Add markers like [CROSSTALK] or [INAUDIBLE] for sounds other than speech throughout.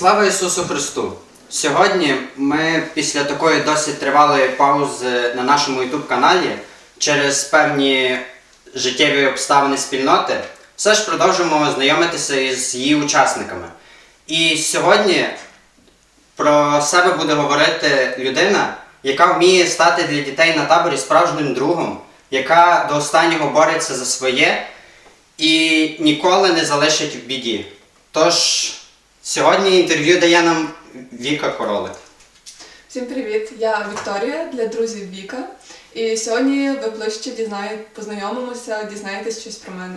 Слава Ісусу Христу! Сьогодні ми після такої досить тривалої паузи на нашому YouTube каналі через певні життєві обставини спільноти все ж продовжуємо знайомитися із її учасниками. І сьогодні про себе буде говорити людина, яка вміє стати для дітей на таборі справжнім другом, яка до останнього бореться за своє і ніколи не залишить в біді. Тож сьогодні інтерв'ю дає нам Віка Королик. Всім привіт! Я Вікторія для друзів Віка. І сьогодні ви ближче дізнає, познайомимося, дізнаєтесь щось про мене.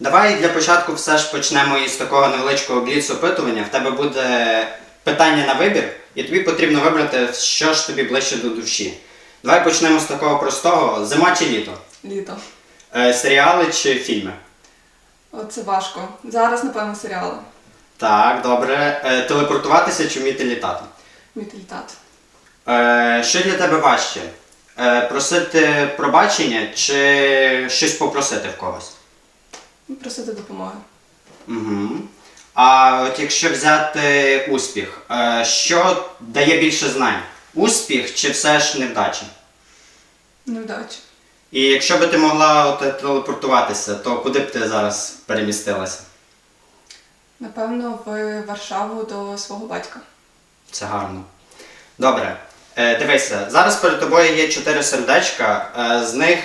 Давай для початку все ж почнемо із такого невеличкого бліц опитування. В тебе буде питання на вибір, і тобі потрібно вибрати, що ж тобі ближче до душі. Давай почнемо з такого простого: зима чи літо? Літо. Е, серіали чи фільми? Оце важко. Зараз, напевно, серіали. Так, добре. Е, телепортуватися чи вміти літати? Вміти літати. Е, що для тебе важче? Е, просити пробачення чи щось попросити в когось? Просити допомоги. Угу. А от якщо взяти успіх, е, що дає більше знань? Успіх чи все ж невдача? Невдачі. І якщо би ти могла от, телепортуватися, то куди б ти зараз перемістилася? Напевно, в Варшаву до свого батька. Це гарно. Добре. Е, дивися, зараз перед тобою є чотири сердечка, е, з них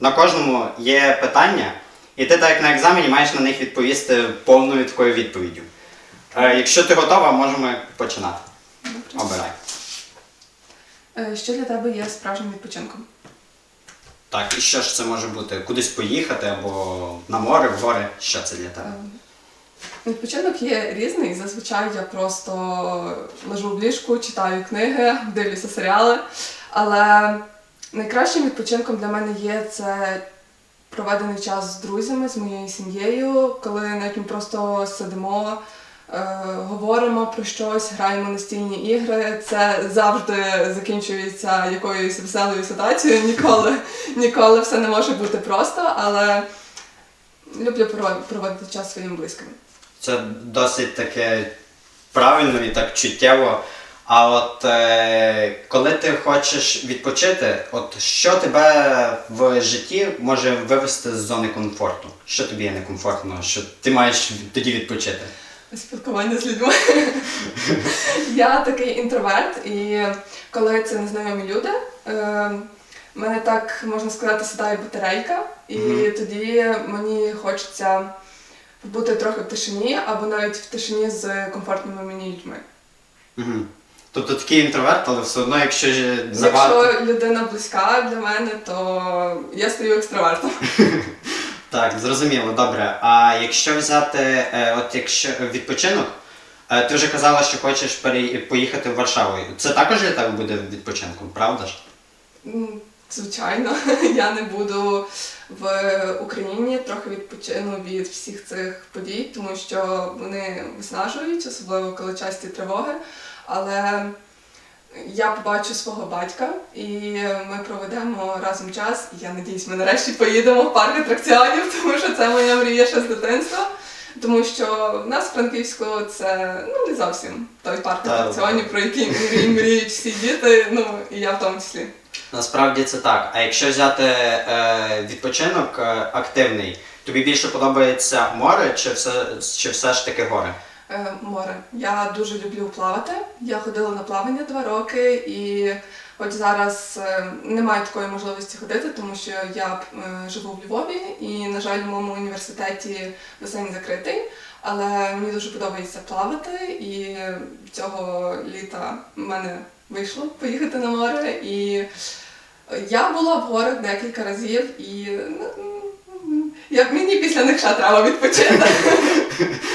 на кожному є питання, і ти так як на екзамені маєш на них відповісти повною такою відповіддю. Е, якщо ти готова, можемо починати. Добре. Обирай. Е, Що для тебе є справжнім відпочинком? Так, і що ж це може бути? Кудись поїхати або на море, в гори? Що це для тебе? Ем, Відпочинок є різний. Зазвичай я просто лежу в ліжку, читаю книги, дивлюся серіали. Але найкращим відпочинком для мене є це проведений час з друзями, з моєю сім'єю, коли навіть ми просто сидимо, е, говоримо про щось, граємо настільні ігри. Це завжди закінчується якоюсь веселою ситуацією. Ніколи, ніколи все не може бути просто, але люблю проводити час зі своїми близькими. Це досить таке правильно і так чуттєво. А от е, коли ти хочеш відпочити, от що тебе в житті може вивести з зони комфорту? Що тобі є некомфортно, що ти маєш тоді відпочити? Спілкування з людьми. [LAUGHS] Я такий інтроверт, і коли це незнайомі люди, е, в мене так можна сказати, сідає батарейка, і тоді мені хочеться бути трохи в тишині, або навіть в тишині з комфортними мені людьми. Угу. Тобто такий інтроверт, але все одно, якщо ж забагато. Якщо людина близька для мене, то я стаю екстравертом. [LAUGHS] Так, зрозуміло, добре. А якщо взяти, е, от якщо відпочинок, е, ти вже казала, що хочеш пере... поїхати в Варшаву. Це також для тебе буде відпочинком, правда ж? М, Звичайно, [LAUGHS] я не буду в Україні трохи відпочину від всіх цих подій, тому що вони виснажують, особливо коли часті тривоги. Але я побачу свого батька і ми проведемо разом час. І я надіюсь, ми нарешті поїдемо в парк атракціонів, [LAUGHS] тому що це моя мрія ще з дитинства. Тому що в нас в Франківську це ну не зовсім той парк атракціонів, про який мріють всі діти, ну і я в тому числі. Насправді це так. А якщо взяти е, відпочинок е, активний, тобі більше подобається море чи все, чи все ж таки гори? Е, море. Я дуже люблю плавати. Я ходила на плавання два роки, і хоч зараз е, не маю такої можливості ходити, тому що я е, живу в Львові, і, на жаль, в моєму університеті басейн закритий. Але мені дуже подобається плавати, і цього літа в мене вийшло поїхати на море. І я була в горах декілька разів, і ну, я, мені після них ще треба відпочити. [LAUGHS]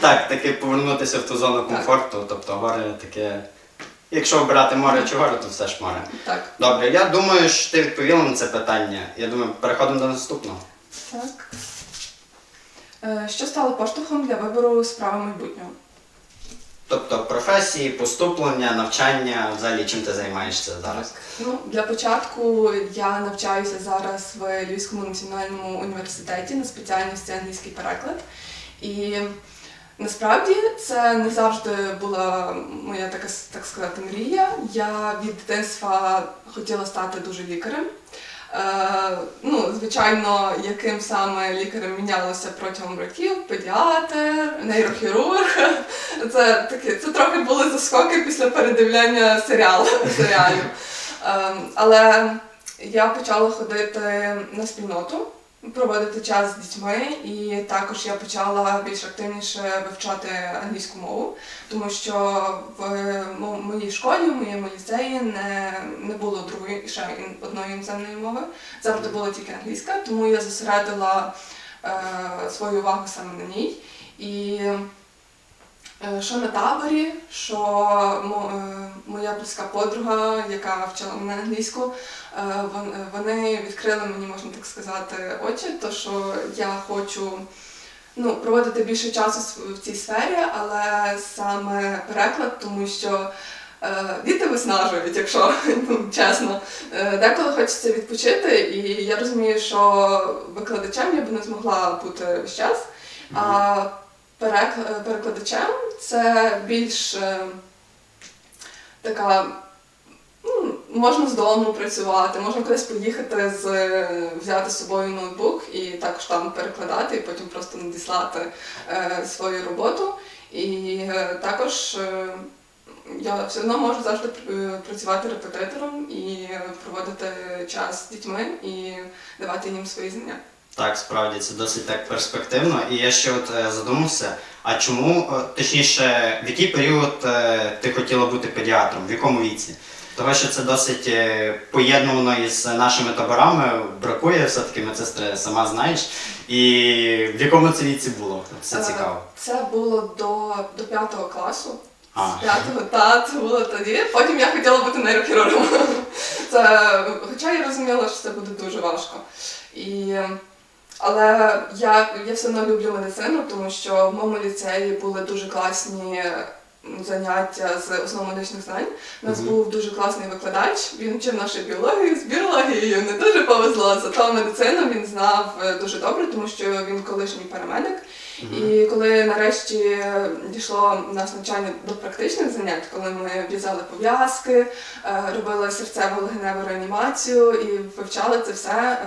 Так, таки повернутися в ту зону комфорту, тобто гори таке. Якщо обирати море чи гори, то все ж море. Так. Добре, я думаю, що ти відповіла на це питання. Я думаю, переходимо до наступного. Так. Е, Що стало поштовхом для вибору справи майбутнього? Тобто професії, поступлення, навчання, взагалі чим ти займаєшся зараз? Ну, для початку я навчаюся зараз в Львівському національному університеті на спеціальності англійський переклад. І Насправді це не завжди була моя така так сказати мрія. Я від дитинства хотіла стати дуже лікарем. Е, ну, звичайно, яким саме лікарем мінялося протягом років, педіатр, нейрохірург. Це такі, це трохи були заскоки після передивляння серіалу, серіалів. Е, але я почала ходити на спільноту, проводити час з дітьми, і також я почала більш активніше вивчати англійську мову, тому що в моїй школі, в моєму ліцеї не, не було другої ще одної іноземної мови. Завжди була тільки англійська, тому я зосередила е, свою увагу саме на ній. І що на таборі, що е, моя близька подруга, яка вчила мене англійську, е, вон- е, вони відкрили мені, можна так сказати, очі, то що я хочу ну, проводити більше часу в цій сфері, але саме переклад, тому що е, діти виснажують, якщо [LAUGHS] ну, чесно. Е, Деколи хочеться відпочити, і я розумію, що викладачем я б не змогла бути весь час. А е, перекладачем це більш е, така. ну, Можна з дому працювати, можна кудись поїхати з взяти з собою ноутбук і також там перекладати, і потім просто надіслати е, свою роботу. І е, також е, я все одно можу завжди е, працювати репетитором і е, проводити час з дітьми і давати їм свої знання. Так, справді це досить так перспективно. І я ще от е, задумався, а чому, е, точніше, в який період е, ти хотіла бути педіатром, в якому віці? Тому що це досить е, поєднувано із нашими таборами, бракує все-таки медсестри, сама знаєш. І в якому це віці було? Це Е, цікаво. Це було до, до п'ятого класу. А. З п'ятого, та, це було тоді. Потім я хотіла бути нейрохірургом. [LAUGHS] Це, хоча я розуміла, що це буде дуже важко. І, але я, я все одно люблю медицину, тому що в моєму ліцеї були дуже класні заняття з основ медичних знань. У нас Мгм. був дуже класний викладач, він вчив нашу біологію, з біологією не дуже повезло. Зато медицину він знав е, дуже добре, тому що він колишній парамедик. І коли нарешті дійшло нас навчання до практичних занять, коли ми в'язали пов'язки, е, робили серцево легеневу реанімацію і вивчали це все.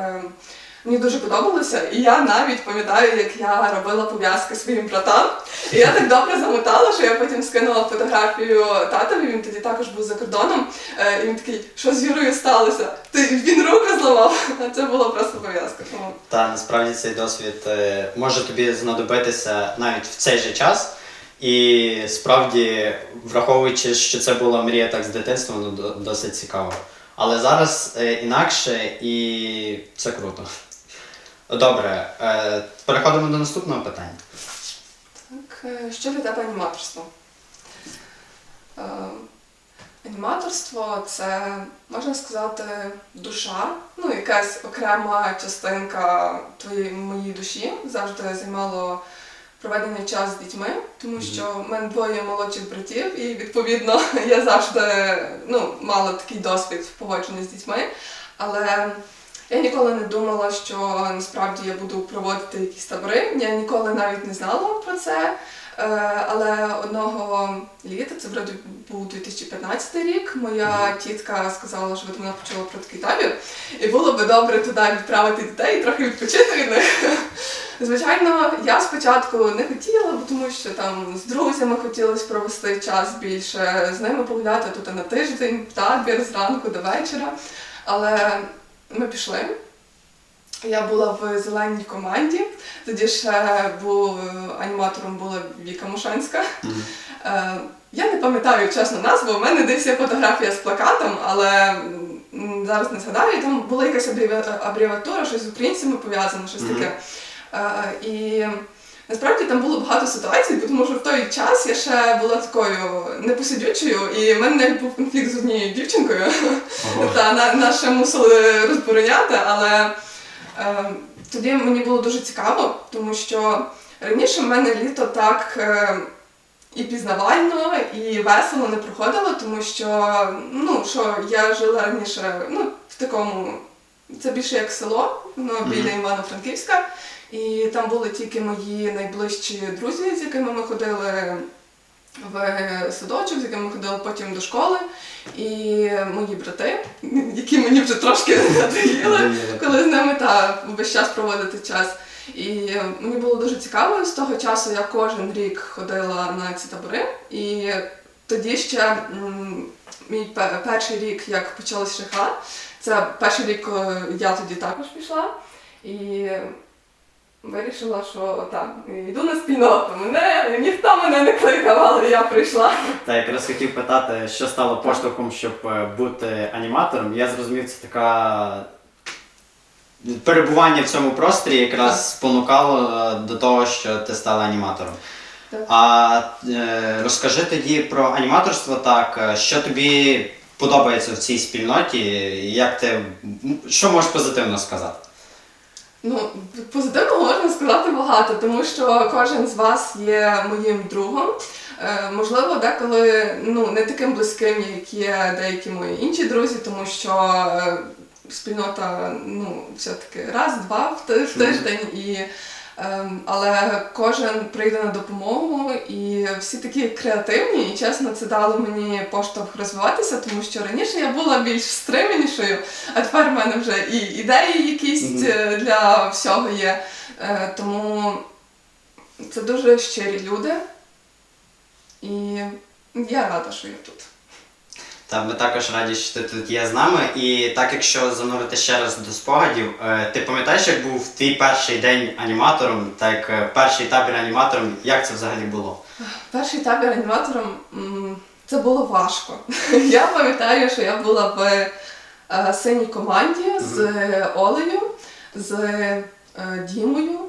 Мені дуже подобалося, і я навіть пам'ятаю, як я робила пов'язки своїм братам. І я так добре замотала, що я потім скинула фотографію татові. Він тоді також був за кордоном. е, І він такий, що з Юрою сталося? Ти він руку зламав. [LAUGHS] А це була просто пов'язка. Та насправді цей досвід е, може тобі знадобитися навіть в цей же час. І справді, враховуючи, що це була мрія так з дитинства, ну досить цікаво. Але зараз е, інакше і це круто. Добре, е, переходимо до наступного питання. Так, е, що для тебе аніматорство? Е, Аніматорство це, можна сказати, душа, ну, якась окрема частинка твоєї моєї душі завжди займало проведення часу з дітьми, тому що в мене двоє молодших братів, і відповідно [LAUGHS] я завжди ну, мала такий досвід в поводженні з дітьми. Але я ніколи не думала, що насправді я буду проводити якісь табори. Я ніколи навіть не знала про це. Е, Але одного літа, це вроді був 2015 рік, моя тітка сказала, що вона почула про такий табір, і було би добре туди відправити дітей і трохи відпочити від них. Звичайно, я спочатку не хотіла, бо тому що там з друзями хотілося провести час більше, з ними погуляти тут на тиждень, в табір зранку до вечора. Але ми пішли. Я була в зеленій команді. Тоді ще був е, аніматором була Віка Мушанська. Е, Я не пам'ятаю чесно назву, у мене десь є фотографія з плакатом, але зараз не згадаю. І Там була якась абревіа- абревіатура, щось з українцями пов'язано, щось Мгм. таке. Е, І насправді там булбуло багато ситуацій, тому що в той час я ще була такою непосидючою, і в мене навіть був конфлікт з однією дівчинкою. Та на, нас ще мусили розбороняти, але е, тоді мені було дуже цікаво, тому що раніше в мене літо так е, і пізнавально, і весело не проходило, тому що, ну, що я жила раніше ну, в такому Це більше як село, ну, біля Івано-Франківська. І там були тільки мої найближчі друзі, з якими ми ходили в садочок, з якими ми ходили потім до школи. І мої брати, [LAUGHS] які мені вже трошки [LAUGHS] надоїли, коли з ними та весь час проводити час. І мені було дуже цікаво з того часу. Я кожен рік ходила на ці табори, і тоді ще мій перший рік, як почалась шиха, це перший рік, я тоді також пішла. І вирішила, що так, йду на спільноту. Мене ніхто мене не кликав, але я прийшла. Та якраз хотів питати, що стало поштовхом, щоб е, бути аніматором. Я зрозумів, це така перебування в цьому просторі якраз спонукало е, до того, що ти стала аніматором. Так. А е, розкажи тоді про аніматорство так, що тобі подобається в цій спільноті, як ти що можеш позитивно сказати? Ну, позитивно можна сказати багато, тому що кожен з вас є моїм другом. Е, можливо, деколи ну, не таким близьким, як є деякі мої інші друзі, тому що е, спільнота ну, все-таки раз-два в в тиждень. І, але кожен прийде на допомогу, і всі такі креативні, і чесно, це дало мені поштовх розвиватися, тому що раніше я була більш стриманішою, а тепер в мене вже і ідеї якісь е, для всього є. Е, Тому це дуже щирі люди. І я рада, що я тут. Та ми також раді, що ти тут є з нами. І так, якщо занурити ще раз до спогадів, е, ти пам'ятаєш, як був твій перший день аніматором, так е, перший табір аніматором, як це взагалі було? Перший табір аніматором це було важко. [LAUGHS] Я пам'ятаю, що я була в е, синій команді з Олею, з Дімою.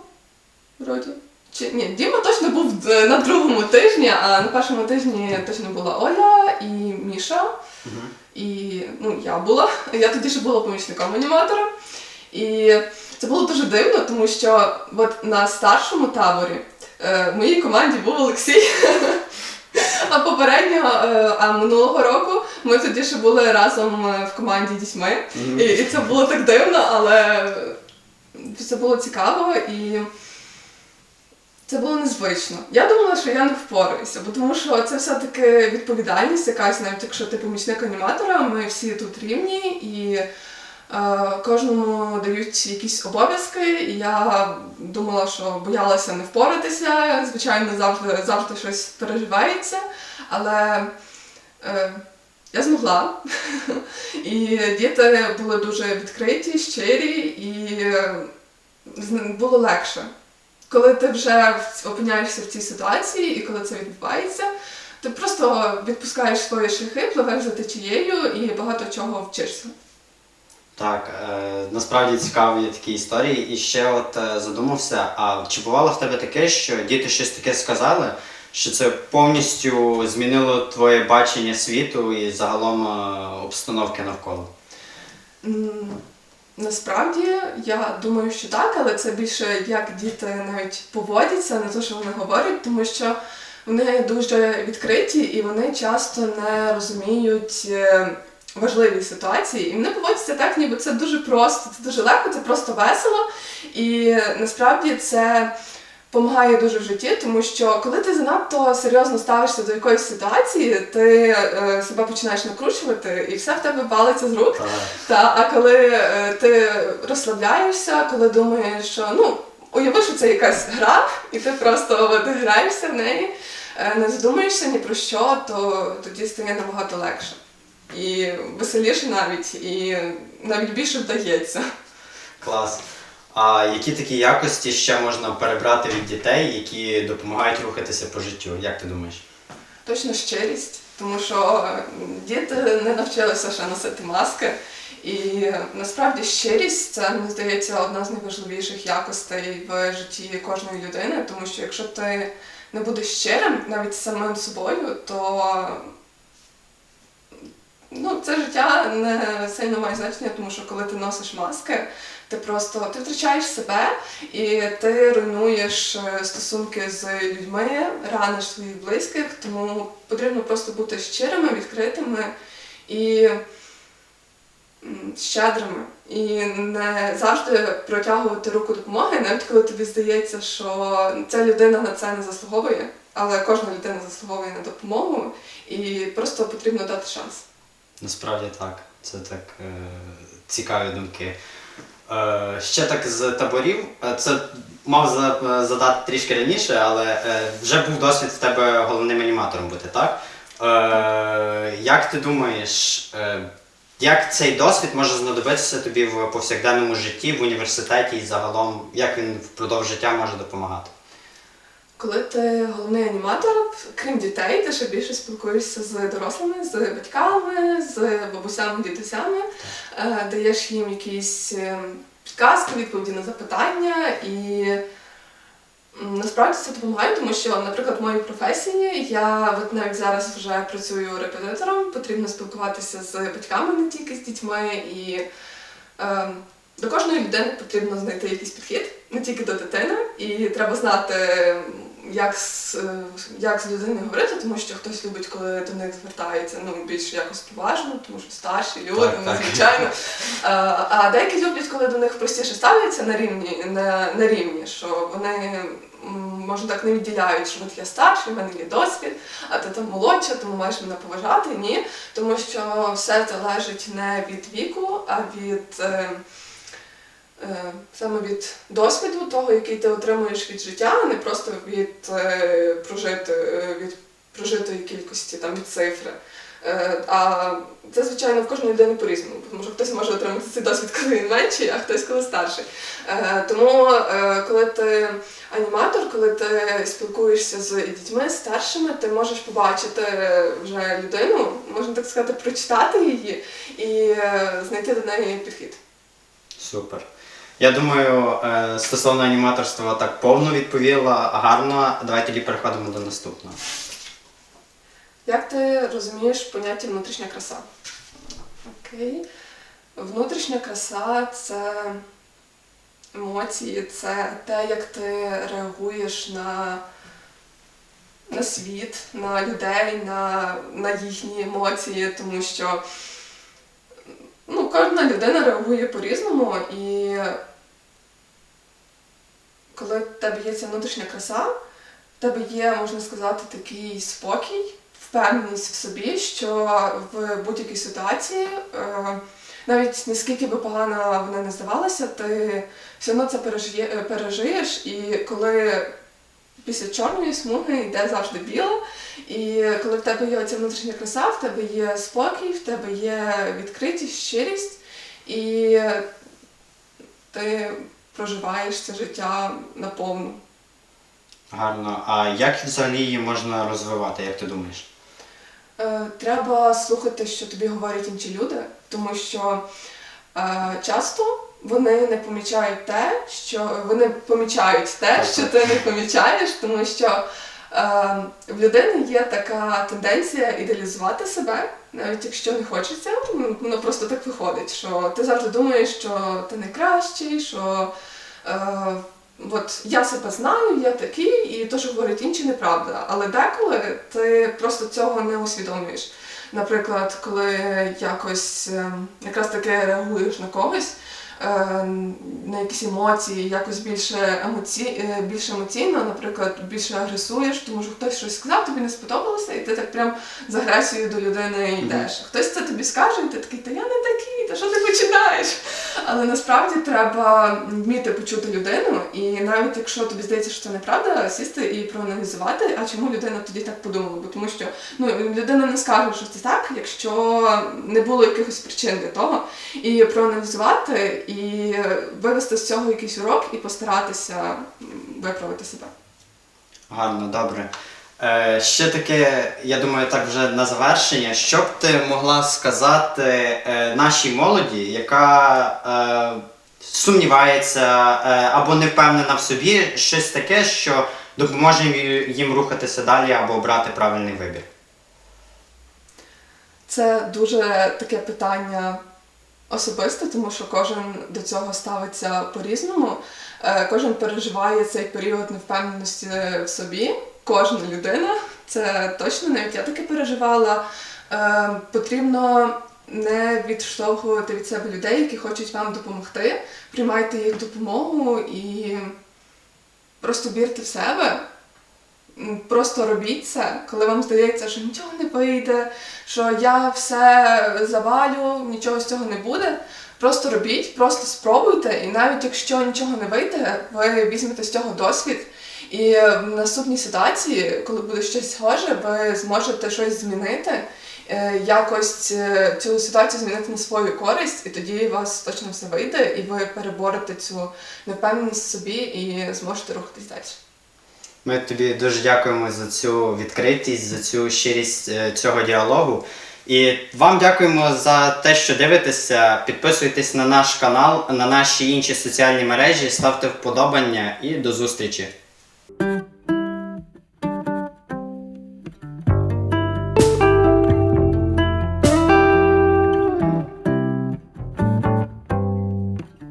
Вроді. Чи ні, Діма точно був на другому тижні, а на першому тижні точно була Оля і Міша. Мгм. І ну, я була. Я тоді ще була помічником аніматора. І це було дуже дивно, тому що от на старшому таборі е, в моїй команді був Олексій. [LAUGHS] А попереднього, е, а минулого року ми тоді ще були разом е, в команді дітьми. І, і це було так дивно, але це було цікаво і це було незвично. Я думала, що я не впораюся, бо тому що це все-таки відповідальність якась, навіть якщо ти помічник аніматора, ми всі тут рівні і е, кожному дають якісь обов'язки. І я думала, що боялася не впоратися. Звичайно, завжди, завжди щось переживається, але е, я змогла. [LAUGHS] І діти були дуже відкриті, щирі, і е, було легше. Коли ти вже опиняєшся в цій ситуації, і коли це відбувається, ти просто відпускаєш свої шляхи, пливеш за течією і багато чого вчишся. Так, е, насправді цікаві такі історії. І ще от е, задумався, а чи бувало в тебе таке, що діти щось таке сказали, що це повністю змінило твоє бачення світу і загалом е, обстановки навколо? М, Насправді я думаю, що так, але це більше як діти навіть поводяться, не те, що вони говорять, тому що вони дуже відкриті і вони часто не розуміють е, важливі ситуації. І вони поводяться так, ніби це дуже просто, це дуже легко, це просто весело. І насправді це допомагає дуже в житті, тому що коли ти занадто серйозно ставишся до якоїсь ситуації, ти е, себе починаєш накручувати, і все в тебе валиться з рук. Та, а коли е, ти розслабляєшся, коли думаєш, що ну, уяви, що це якась гра, і ти просто от, граєшся в неї, е, не задумуєшся ні про що, то тоді стає набагато легше. І веселіше навіть, і навіть більше вдається. Клас. А які такі якості ще можна перебрати від дітей, які допомагають рухатися по життю? Як ти думаєш? Точно щирість, тому що е, діти не навчилися ще носити маски. І е, насправді щирість це мені здається одна з найважливіших якостей в житті кожної людини, тому що якщо ти не будеш щирим навіть самим собою, то ну, це життя не сильно має значення, тому що коли ти носиш маски, ти просто ти втрачаєш себе і ти руйнуєш е, стосунки з людьми, раниш своїх близьких, тому потрібно просто бути щирими, відкритими і щедрими. І не завжди протягувати руку допомоги, навіть коли тобі здається, що ця людина на це не заслуговує, але кожна людина заслуговує на допомогу, і просто потрібно дати шанс. Насправді так. Це так е, цікаві думки. Е, ще так з таборів. Е, Це мав е, задати трішки раніше, але е, вже був досвід в тебе головним аніматором бути, так? Е, як ти думаєш, е, як цей досвід може знадобитися тобі в повсякденному житті, в університеті і загалом, як він впродовж життя може допомагати? Коли ти головний аніматор, крім дітей, ти ще більше спілкуєшся з дорослими, з батьками, з бабусями, дідусями, е, даєш їм якісь е, підказки, відповіді на запитання і. Насправді це допомагає, тому що, наприклад, в моїй професії я от навіть зараз вже працюю репетитором, потрібно спілкуватися з батьками, не тільки з дітьми, і е, до кожної людини потрібно знайти якийсь підхід, не тільки до дитини, і треба знати, як з, як з людиною говорити, тому що хтось любить, коли до них звертаються ну, більш якось поважно, тому що старші люди, Так, ну, так. звичайно. А, а деякі люблять, коли до них простіше ставляться на рівні, на, на рівні, що вони. м, Може так не відділяють, що от я старший, в мене є досвід, а ти там молодша, тому маєш мене поважати. Ні, тому що все залежить не від віку, а від е, саме від досвіду, того, який ти отримуєш від життя, а не просто від, е, прожити, е, від прожитої кількості, там, від цифри. Е, а це, звичайно, в кожної людини по-різному, тому що хтось може отримати цей досвід, коли він менший, а хтось коли старший. Е, тому, е, коли ти аніматор, коли ти спілкуєшся з дітьми старшими, ти можеш побачити вже людину, можна так сказати, прочитати її і е, знайти до неї підхід. Супер. Я думаю, е, стосовно аніматорства так повно відповіла, гарно. Давай тоді переходимо до наступного. Як ти розумієш поняття внутрішня краса? Окей. Внутрішня краса це емоції, це те, як ти реагуєш на, на світ, на людей, на, на їхні емоції, тому що ну, кожна людина реагує по-різному, і коли в тебе є ця внутрішня краса, в тебе є, можна сказати, такий спокій, впевненість в собі, що в будь-якій ситуації, е, навіть наскільки би погана вона не здавалася, ти все одно це пережиє, пережиєш, і коли після чорної смуги йде завжди біле, і коли в тебе є ця внутрішня краса, в тебе є спокій, в тебе є відкритість, щирість, і ти проживаєш це життя наповну. Гарно. А як взагалі її можна розвивати, як ти думаєш? Е, Треба слухати, що тобі говорять інші люди, тому що е, часто вони не помічають те, що вони помічають те, що ти не помічаєш, тому що в людини є така тенденція ідеалізувати себе, навіть якщо не хочеться, ну, воно просто так виходить, що ти завжди думаєш, що ти найкращий, що е, от я себе знаю, я такий, і те, що говорять інші, неправда. Але деколи ти просто цього не усвідомлюєш. Наприклад, коли якось е, якраз таки реагуєш на когось, на якісь емоції, якось більше, емоці... е, більше емоційно, наприклад, більше агресуєш, тому що хтось щось сказав, тобі не сподобалося, і ти так прям з агресією до людини йдеш. Хтось це тобі скаже, і ти такий, та я не такий, та що ти починаєш? Але насправді треба вміти почути людину, і навіть якщо тобі здається, що це неправда, сісти і проаналізувати, а чому людина тоді так подумала. Бо тому що ну, людина не скаже, що це так, якщо не було якихось причин для того. І проаналізувати, і вивести з цього якийсь урок і постаратися виправити себе. Гарно, добре. Е, ще таке, я думаю, так вже на завершення. Що б ти могла сказати е, нашій молоді, яка е, сумнівається е, або не впевнена в собі, щось таке, що допоможе їм- їм рухатися далі або обрати правильний вибір? Це дуже таке питання особисте, тому що кожен до цього ставиться по-різному. Е, Кожен переживає цей період невпевненості в собі. Кожна людина, це точно навіть я таке переживала. Е, Потрібно не відштовхувати від себе людей, які хочуть вам допомогти. Приймайте їх допомогу і просто вірте в себе. Просто робіть це, коли вам здається, що нічого не вийде, що я все завалю, нічого з цього не буде. Просто робіть, просто спробуйте, і навіть якщо нічого не вийде, ви візьмете з цього досвід. І в наступній ситуації, коли буде щось схоже, ви зможете щось змінити, е, якось е, цю ситуацію змінити на свою користь, і тоді у вас точно все вийде, і ви переборете цю невпевненість в собі і зможете рухатись далі. Ми тобі дуже дякуємо за цю відкритість, за цю щирість е, цього діалогу. І вам дякуємо за те, що дивитеся. Підписуйтесь на наш канал, на наші інші соціальні мережі, ставте вподобання і до зустрічі.